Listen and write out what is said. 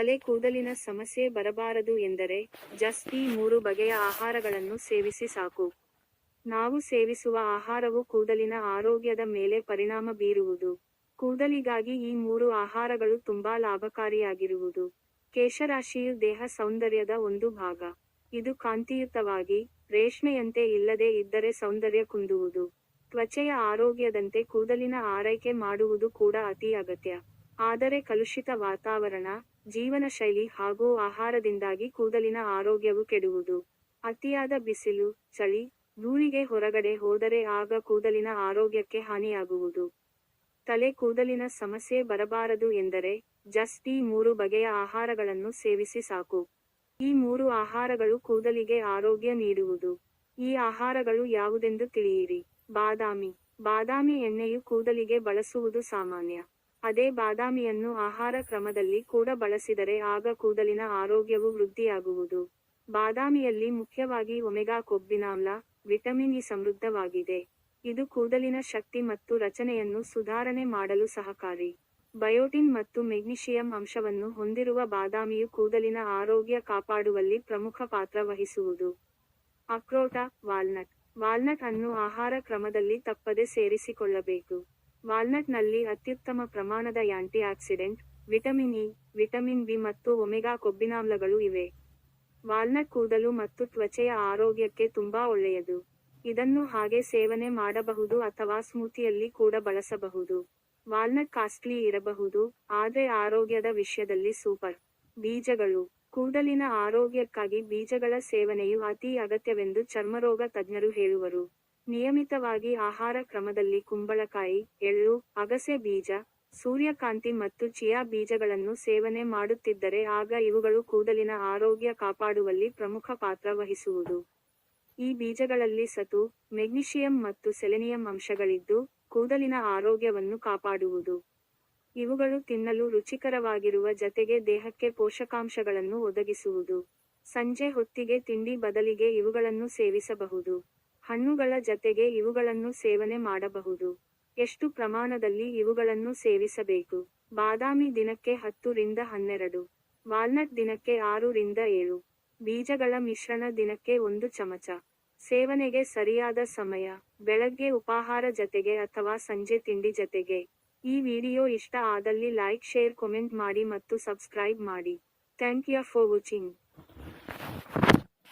ತಲೆ ಕೂದಲಿನ ಸಮಸ್ಯೆ ಬರಬಾರದು ಎಂದರೆ ಜಸ್ಟ್ ಈ ಮೂರು ಬಗೆಯ ಆಹಾರಗಳನ್ನು ಸೇವಿಸಿ ಸಾಕು. ನಾವು ಸೇವಿಸುವ ಆಹಾರವು ಕೂದಲಿನ ಆರೋಗ್ಯದ ಮೇಲೆ ಪರಿಣಾಮ ಬೀರುವುದು. ಕೂದಲಿಗಾಗಿ ಈ ಮೂರು ಆಹಾರಗಳು ತುಂಬಾ ಲಾಭಕಾರಿಯಾಗಿರುವುದು. ಕೇಶರಾಶಿಯು ದೇಹ ಸೌಂದರ್ಯದ ಒಂದು ಭಾಗ. ಇದು ಕಾಂತಿಯುತವಾಗಿ, ರೇಷ್ಮೆಯಂತೆ ಇಲ್ಲದೆ ಇದ್ದರೆ ಸೌಂದರ್ಯ ಕುಂದುವುದು. ತ್ವಚೆಯ ಆರೋಗ್ಯದಂತೆ ಕೂದಲಿನ ಆರೈಕೆ ಮಾಡುವುದು ಕೂಡ ಅತಿ ಅಗತ್ಯ. ಆದರೆ ಕಲುಷಿತ ವಾತಾವರಣ ಜೀವನ ಶೈಲಿ ಹಾಗೂ ಆಹಾರದಿಂದಾಗಿ ಕೂದಲಿನ ಆರೋಗ್ಯವು ಕೆಡುವುದು. ಅತಿಯಾದ ಬಿಸಿಲು, ಚಳಿ ಧೂಳಿಗೆ ಹೊರಗಡೆ ಹೋದರೆ ಆಗ ಕೂದಲಿನ ಆರೋಗ್ಯಕ್ಕೆ ಹಾನಿಯಾಗುವುದು. ತಲೆ ಕೂದಲಿನ ಸಮಸ್ಯೆ ಬರಬಾರದು ಎಂದರೆ ಜಸ್ಟ್ ಈ ಮೂರು ಬಗೆಯ ಆಹಾರಗಳನ್ನು ಸೇವಿಸಿ ಸಾಕು. ಈ ಮೂರು ಆಹಾರಗಳು ಕೂದಲಿಗೆ ಆರೋಗ್ಯ ನೀಡುವುದು. ಈ ಆಹಾರಗಳು ಯಾವುದೆಂದು ತಿಳಿಯಿರಿ. ಬಾದಾಮಿ. ಬಾದಾಮಿ ಎಣ್ಣೆಯು ಕೂದಲಿಗೆ ಬಳಸುವುದು ಸಾಮಾನ್ಯ. ಅದೇ ಬಾದಾಮಿಯನ್ನು ಆಹಾರ ಕ್ರಮದಲ್ಲಿ ಕೂಡ ಬಳಸಿದರೆ ಆಗ ಕೂದಲಿನ ಆರೋಗ್ಯವು ವೃದ್ಧಿಯಾಗುವುದು. ಬಾದಾಮಿಯಲ್ಲಿ ಮುಖ್ಯವಾಗಿ ಒಮೆಗಾ ಕೊಬ್ಬಿನಾಮ್ಲ ವಿಟಮಿನ್ ಇ ಸಮೃದ್ಧವಾಗಿದೆ. ಇದು ಕೂದಲಿನ ಶಕ್ತಿ ಮತ್ತು ರಚನೆಯನ್ನು ಸುಧಾರಣೆ ಮಾಡಲು ಸಹಕಾರಿ. ಬಯೋಟಿನ್ ಮತ್ತು ಮೆಗ್ನೀಷಿಯಂ ಅಂಶವನ್ನು ಹೊಂದಿರುವ ಬಾದಾಮಿಯು ಕೂದಲಿನ ಆರೋಗ್ಯ ಕಾಪಾಡುವಲ್ಲಿ ಪ್ರಮುಖ ಪಾತ್ರ ವಹಿಸುವುದು. ಅಕ್ರೋಟ, ವಾಲ್ನಟ್. ವಾಲ್ನಟ್ ಅನ್ನು ಆಹಾರ ಕ್ರಮದಲ್ಲಿ ತಪ್ಪದೆ ಸೇರಿಸಿಕೊಳ್ಳಬೇಕು. ವಾಲ್ನಟ್ನಲ್ಲಿ ಅತ್ಯುತ್ತಮ ಪ್ರಮಾಣದ antioxidant vitamin E, vitamin B ಮತ್ತು ಒಮೆಗಾ ಕೊಬ್ಬಿನಾಮ್ಲಗಳು ಇವೆ. ವಾಲ್ನಟ್ ಕೂದಲು ಮತ್ತು ತ್ವಚೆಯ ಆರೋಗ್ಯಕ್ಕೆ ತುಂಬಾ ಒಳ್ಳೆಯದು. ಇದನ್ನು ಹಾಗೆ ಸೇವನೆ ಮಾಡಬಹುದು ಅಥವಾ ಸ್ಮೂತಿಯಲ್ಲಿ ಕೂಡ ಬಳಸಬಹುದು. ವಾಲ್ನಟ್ ಕಾಸ್ಟ್ಲಿ ಇರಬಹುದು, ಆದರೆ ಆರೋಗ್ಯದ ವಿಷಯದಲ್ಲಿ ಸೂಪರ್. ಬೀಜಗಳು. ಕೂದಲಿನ ಆರೋಗ್ಯಕ್ಕಾಗಿ ಬೀಜಗಳ ಸೇವನೆಯು ಅತಿ ಅಗತ್ಯವೆಂದು ಚರ್ಮರೋಗ ತಜ್ಞರು ಹೇಳುವರು. ನಿಯಮಿತವಾಗಿ ಆಹಾರ ಕ್ರಮದಲ್ಲಿ ಕುಂಬಳಕಾಯಿ, ಎಳ್ಳು, ಅಗಸೆ ಬೀಜ, ಸೂರ್ಯಕಾಂತಿ ಮತ್ತು ಚಿಯಾ ಬೀಜಗಳನ್ನು ಸೇವನೆ ಮಾಡುತ್ತಿದ್ದರೆ ಆಗ ಇವುಗಳು ಕೂದಲಿನ ಆರೋಗ್ಯ ಕಾಪಾಡುವಲ್ಲಿ ಪ್ರಮುಖ ಪಾತ್ರ ವಹಿಸುವುದು. ಈ ಬೀಜಗಳಲ್ಲಿ ಸತು, ಮೆಗ್ನೀಷಿಯಂ ಮತ್ತು ಸೆಲೆನಿಯಂ ಅಂಶಗಳಿದ್ದು ಕೂದಲಿನ ಆರೋಗ್ಯವನ್ನು ಕಾಪಾಡುವುದು. ಇವುಗಳು ತಿನ್ನಲು ರುಚಿಕರವಾಗಿರುವ ಜತೆಗೆ ದೇಹಕ್ಕೆ ಪೋಷಕಾಂಶಗಳನ್ನು ಒದಗಿಸುವುದು. ಸಂಜೆ ಹೊತ್ತಿಗೆ ತಿಂಡಿ ಬದಲಿಗೆ ಇವುಗಳನ್ನು ಸೇವಿಸಬಹುದು. ಹಣ್ಣುಗಳ ಜತೆಗೆ ಇವುಗಳನ್ನು ಸೇವನೆ ಮಾಡಬಹುದು. ಎಷ್ಟು ಪ್ರಮಾಣದಲ್ಲಿ ಇವುಗಳನ್ನು ಸೇವಿಸಬೇಕು? ಬಾದಾಮಿ ದಿನಕ್ಕೆ ಹತ್ತು ರಿಂದ ಹನ್ನೆರಡು, ವಾಲ್ನಟ್ ದಿನಕ್ಕೆ ಆರು ರಿಂದ ಏಳು, ಬೀಜಗಳ ಮಿಶ್ರಣ ದಿನಕ್ಕೆ ಒಂದು ಚಮಚ. ಸೇವನೆಗೆ ಸರಿಯಾದ ಸಮಯ, ಬೆಳಗ್ಗೆ ಉಪಾಹಾರ ಜತೆಗೆ ಅಥವಾ ಸಂಜೆ ತಿಂಡಿ ಜತೆಗೆ. ಈ ವಿಡಿಯೋ ಇಷ್ಟ ಆದಲ್ಲಿ ಲೈಕ್, ಶೇರ್, ಕಮೆಂಟ್ ಮಾಡಿ ಮತ್ತು ಸಬ್ಸ್ಕ್ರೈಬ್ ಮಾಡಿ. Thank you for watching.